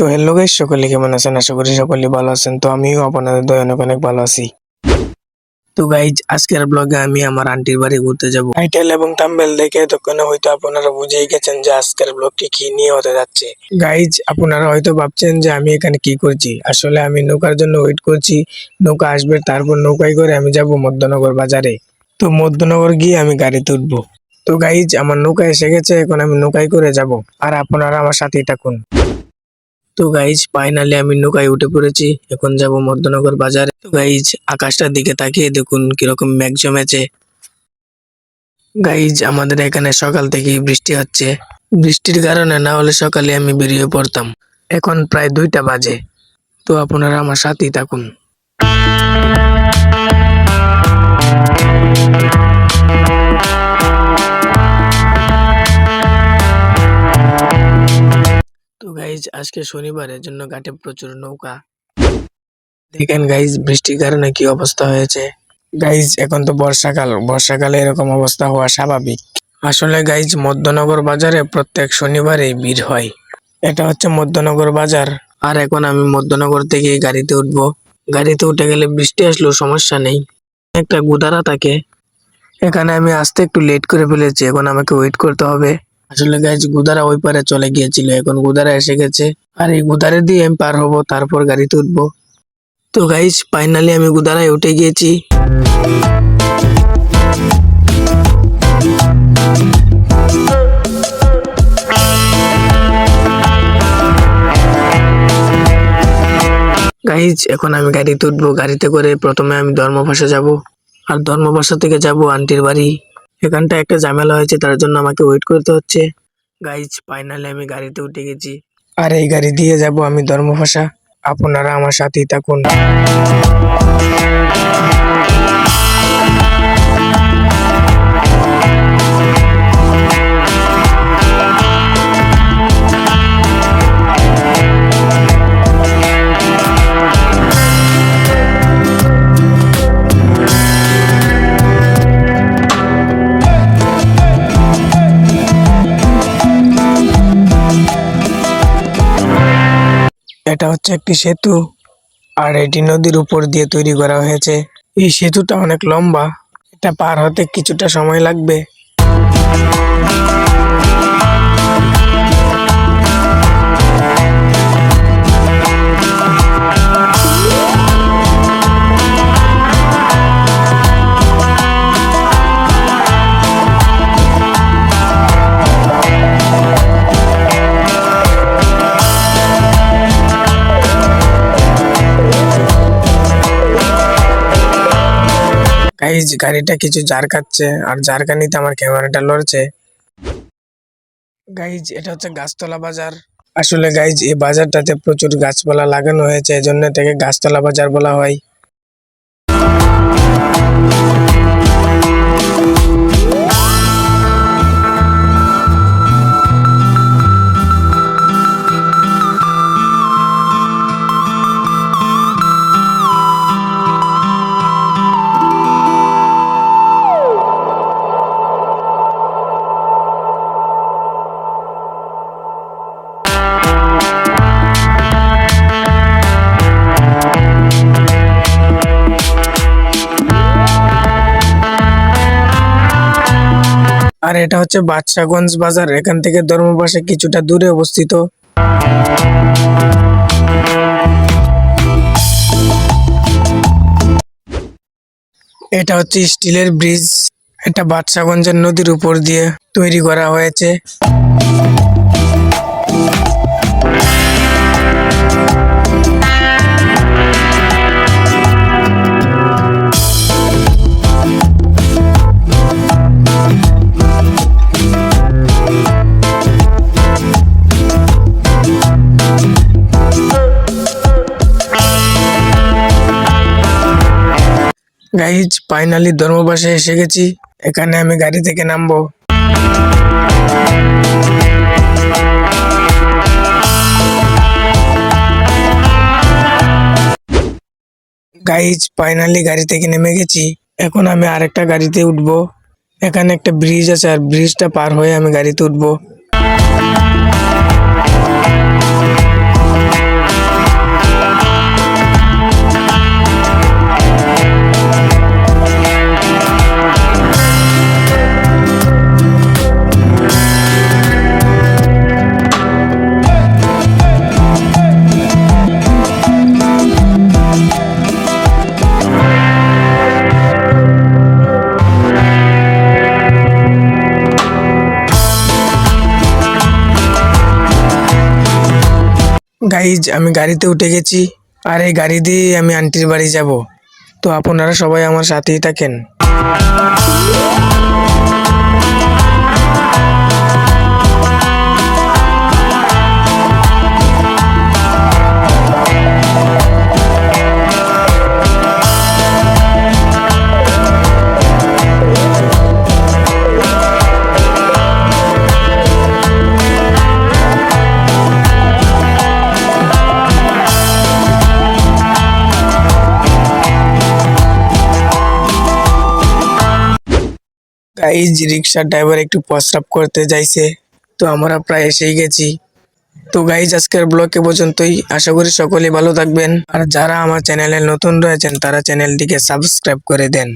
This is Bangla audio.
তো হ্যালো গাইস সকলে কেমন আছেন? আশা করি সকলে ভালো আছেন। তো আমিও আপনাদের দয় অনেক অনেক ভালো আছি। তো গাইজ আজকের ব্লগে আমি আমার আন্টির বাড়ি ঘুরতে যাব। টাইটেল এবং থাম্বনেল দেখে এতক্ষণে হয়তো আপনারা বুঝেই গেছেন যে আজকের ব্লগটি কি নিয়ে হতে যাচ্ছে। গাইজ আপনারা হয়তো ভাবছেন যে আমি এখানে কি করছি। আসলে আমি নৌকার জন্য ওয়েট করছি। নৌকা আসবে, তারপর নৌকায় করে আমি যাব মধ্যনগর বাজারে। তো মধ্যনগর গিয়ে আমি গাড়িতে উঠবো তো গাইজ আমার নৌকা এসে গেছে, এখন আমি নৌকায় করে যাব। আর আপনারা আমার সাথেই থাকুন। তো গাইজ ফাইনালি আমি নৌকায় উঠে পড়েছি। এখন যাব মধ্যনগর বাজারে। তো গাইজ আকাশটার দিকে তাকিয়ে দেখুন কীরকম মেঘ জমেছে। গাইজ আমাদের এখানে সকাল থেকে বৃষ্টি হচ্ছে। বৃষ্টির কারণে না হলে সকালে আমি বেরিয়ে পড়তাম। এখন প্রায় দুইটা বাজে। তো আপনারা আমার সাথেই থাকুন। আজকে শনিবারের জন্য ঘাটে প্রচুর নৌকা। দেখেন গাইজ বৃষ্টির কারণে কি অবস্থা হয়েছে। গাইজ এখন তো বর্ষাকাল। বর্ষাকালে এরকম অবস্থা হওয়া স্বাভাবিক। আসলে গাইজ মধ্যনগর বাজারে প্রত্যেক শনিবারেই ভিড় হয়। এটা হচ্ছে মধ্যনগর বাজার। আর এখন আমি মধ্যনগর থেকে গাড়িতে উঠবো। গাড়িতে উঠে গেলে বৃষ্টি আসলেও সমস্যা নেই। একটা গুদারা থাকে। এখানে আমি আসতে একটু লেট করে ফেলেছি। এখন আমাকে ওয়েট করতে হবে। আসলে গাইজ গুদারা ওই পারে চলে গিয়েছিল। এখন গুদারা এসে গেছে। আর এই গুদারে দিয়ে আমি পার হব, তারপর গাড়িতে উঠবো তো গাইজ ফাইনালি আমি গুদারায় উঠে গিয়েছি। গাইজ এখন আমি গাড়িতে উঠবো গাড়িতে করে প্রথমে আমি ধর্মভাষা যাব। আর ধর্মভাষা থেকে যাব আন্টির বাড়ি। এখানটা একটা ঝামেলা হয়েছে, তার জন্য আমাকে ওয়েট করতে হচ্ছে। গাইজ ফাইনালি আমি গাড়িতে উঠে গেছি। আর এই গাড়ি দিয়ে যাব আমি ধর্মভাষা আপনারা আমার সাথেই থাকুন। এটা হচ্ছে একটি সেতু আর এটি নদীর উপর দিয়ে তৈরি করা হয়েছে। এই সেতুটা অনেক লম্বা, এটা পার হতে কিছুটা সময় লাগবে। গাইজ গাড়িটা কিছু জারকাচ্ছে আর জারকানিতে আমার ক্যামেরাটা লড়ছে। গাইজ এটা হচ্ছে গাছতলা বাজার। আসলে গাইজ এই বাজারটাতে প্রচুর গাছপালা লাগানো হয়েছে, এজন্য থেকে গাছতলা বাজার বলা হয়। আর এটা হচ্ছে বাদশাগঞ্জ বাজার। এখান থেকে ধর্মপাশে কিছুটা দূরে অবস্থিত। এটা হচ্ছে স্টিলের ব্রিজ। এটা বাদশাগঞ্জের নদীর উপর দিয়ে তৈরি করা হয়েছে। গাইজ ফাইনালি ধর্মবাসে এসে গেছি। এখানে আমি গাড়ি থেকে নামবো। গাইজ ফাইনালি গাড়ি থেকে নেমে গেছি। এখন আমি আরেকটা গাড়িতে উঠবো। এখানে একটা ব্রিজ আছে আর ব্রিজটা পার হয়ে আমি গাড়িতে উঠবো। গাইজ আমি গাড়িতে উঠে গেছি। আর এই গাড়ি দিয়ে আমি আন্টির বাড়ি যাব। তো আপনারা সবাই আমার সাথেই থাকেন। গাইজ রিক্সার ড্রাইভার একটু প্রস্রাব করতে যাইছে। তো আমরা প্রায় এসেই গেছি। তো গাইজ আজকের ব্লগে পর্যন্তই। আশা করি সকলেই ভালো থাকবেন। আর যারা আমার চ্যানেলে নতুন রয়েছেন, তারা চ্যানেলটিকে সাবস্ক্রাইব করে দেন।